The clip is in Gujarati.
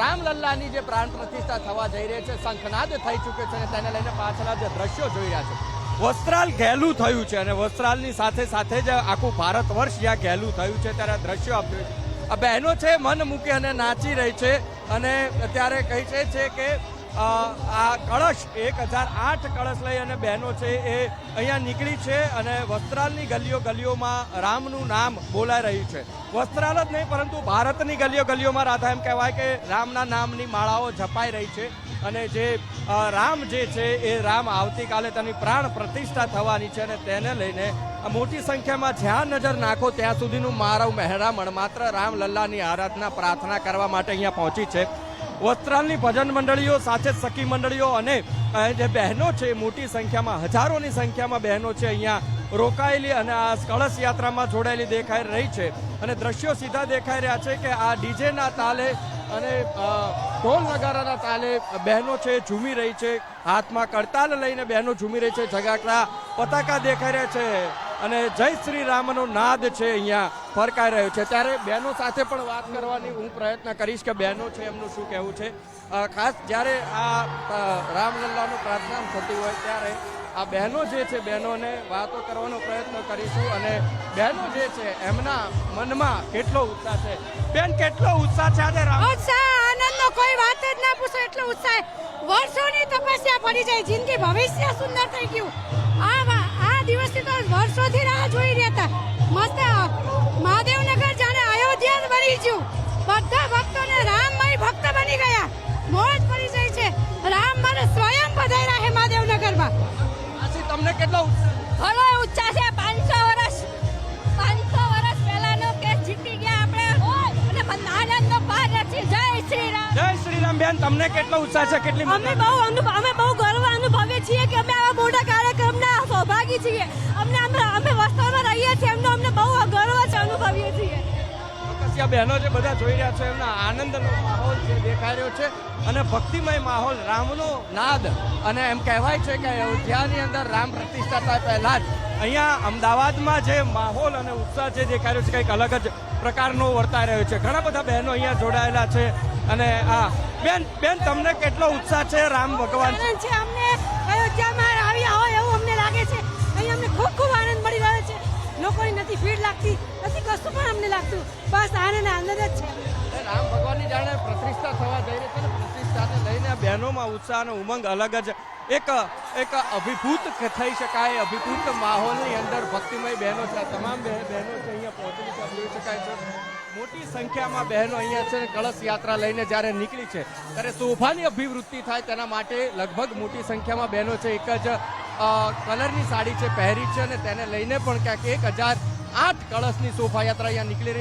રામલલ્લાની જે પ્રાણ પ્રતિષ્ઠા થવા જઈ રહી છે, શંખનાદ થઈ ચૂક્યો છે અને તેને લઈને પાછળના જે દ્રશ્યો જોઈ રહ્યા છે. વસ્ત્રાલ ઘેલું થયું છે અને વસ્ત્રાલની સાથે સાથે જ આખું ભારત વર્ષ જ્યાં ઘેલું થયું છે, ત્યારે દ્રશ્યો આ બહેનો છે, મન મૂકી અને નાચી રહી છે અને અત્યારે કહી છે કે કળશ, એક હજાર આઠ કળશ લઈ અને બહેનો છે એ અહીંયા નીકળી છે અને વસ્ત્રાલની ગલીઓ ગલીઓમાં રામનું નામ બોલાઈ રહ્યું છે. વસ્ત્રાલ જ નહીં, પરંતુ ભારતની ગલીઓ ગલીઓમાં રાધા એમ કહેવાય કે રામના નામની માળાઓ જપાઈ રહી છે અને જે રામ જે છે એ રામ આવતીકાલે તેની પ્રાણ પ્રતિષ્ઠા થવાની છે અને તેને લઈને મોટી સંખ્યામાં જ્યાં નજર નાખો ત્યાં સુધીનું મારવ મહેરામણ માત્ર રામલલ્લાની આરાધના, પ્રાર્થના કરવા માટે અહીંયા પહોંચી છે. વસ્ત્રાલની ભજન મંડળીઓ સાથે જ સખી મંડળીઓ અને જે બહેનો છે, મોટી સંખ્યામાં, હજારોની સંખ્યામાં બહેનો છે અહીંયા રોકાયેલી અને આ કળશ યાત્રામાં જોડાયેલી દેખાઈ રહી છે. અને દ્રશ્યો સીધા દેખાઈ રહ્યા છે કે આ ડીજેના તાલે અને ઢોલ નગારાના તાલે બહેનો છે, ઝૂમી રહી છે. હાથમાં કડતાલ લઈને બહેનો ઝૂમી રહી છે. જગાકડા પતાકા દેખાઈ રહ્યા છે. અને જય શ્રી રામનો નાદ છે અહીંયા ફરકાઈ રહ્યો છે. ત્યારે બહેનો સાથે પણ વાત કરવાની હું પ્રયત્ન કરીશ કે બહેનો છે એમનું શું કહેવું છે. ખાસ જ્યારે આ રામલલ્લાનું પ્રાર્થના થતી હોય ત્યારે આ બહેનો જે છે બહેનોને વાતો કરવાનો પ્રયત્ન કરીશું અને બહેનો જે છે એમના મનમાં કેટલો ઉત્સાહ છે. બેન, કેટલો ઉત્સાહ છે આજે રામ આનંદનો કોઈ વાત જ ના પૂછો, એટલો ઉત્સાહ વર્ષોની તપસ્યા પડી જાય, જિંદગી ભવિષ્ય સુંદર થઈ ગયું. આ વર્ષોથી રાહ જોઈ રહેતા મસ્ત મહાદેવનગર જાણે અયોધ્યા બની ગયું. બધા ભક્તોને રામમય ભક્ત બની ગયા. મોજ પડી જાય છે. રામ મને સ્વયં પધાર્યા છે મહાદેવનગરમાં. તમને કેટલો ઘણો ઉત્સાહ છે પાંચસો વર્ષ. પાંચસો વર્ષ પહેલાનો કેસ જીતી ગયા આપણે. અને આનંદનો પાર નથી જય શ્રી રામ જય શ્રી રામ બેન તમને કેટલો ઉત્સાહ છે? કેટલી અમે બહુ અનુભવ અમે બહુ ગર્વ અનુભવીએ છીએ કે અમે આવા મોટા કાર્યક્રમના સૌભાગી છીએ. બહેનો જે બધા જોઈ રહ્યા છે, એમના આનંદનો માહોલ છે દેખાઈ રહ્યો છે અને ભક્તિમય માહોલ, રામનો નાદ. અને એમ કહેવાય છે કે અયોધ્યાની અંદર રામ પ્રતિષ્ઠા થાય પહેલા જ અહીંયા અમદાવાદમાં જે માહોલ અને ઉત્સાહ જે દેખાઈ રહ્યો છે, કંઈક અલગ જ પ્રકારનો વર્તાઈ રહ્યો છે. ઘણા બધા બહેનો અહીંયા જોડાયેલા છે અને આ બેન બેન, તમને કેટલો ઉત્સાહ છે, રામ ભગવાન? છે પણ બસ આનંદ આનંદ જ છે. રામ ભગવાનની જાણે પ્રતિષ્ઠા થવા જઈ રહી છે ને, પ્રતિષ્ઠાને લઈને આ બહેનોમાં ઉત્સાહ અને ઉમંગ અલગ જ એક એક અભિભૂત થઈ શકાય અભિભૂત માહોલની અંદર ભક્તિમય બહેનો છે. તમામ બહે- બહેનો છે, અહીંયા પહોંચી જોઈ શકાય છે. મોટી સંખ્યામાં બહેનો અહીંયા છે કળશ યાત્રા લઈને જ્યારે નીકળી છે, ત્યારે શોભાની અભિવૃદ્ધિ થાય તેના માટે લગભગ મોટી સંખ્યામાં બહેનો છે. એક જ કલરની સાડી છે, પહેરી છે અને તેને લઈને પણ ક્યાંક એક હજાર આઠ કળશની શોભાયાત્રા અહીંયા નીકળી રહી